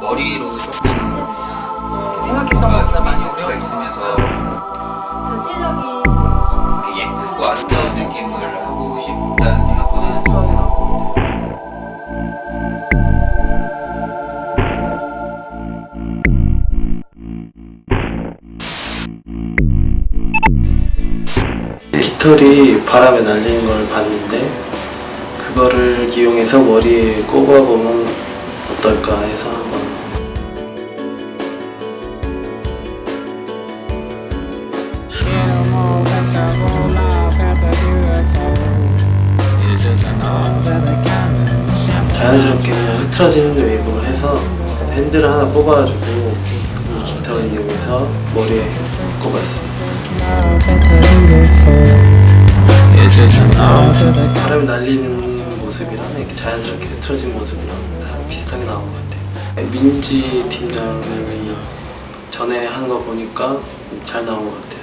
머리로 조금 어, 생각했던 뭔가 것보다 좀 많이 임팩트가 어려운 있으면서 전체적인 이렇게 예쁘고 아름다운 느낌을 하고 싶다는 생각보다는 깃털이 바람에 날리는 걸 봤는데 그거를 이용해서 머리에 꼽아보면 자연스럽게 흐트러지는 웨이브로 해서 핸들을 하나 뽑아가지고 이 깃털을 이용해서 머리에 꼽았어요. 바람이 날리는 모습이랑 이렇게 자연스럽게 흐트러진 모습이랑 다 비슷하게 나온 것 같아요. 민지 팀장님이 전에 한 거 보니까 잘 나온 것 같아요.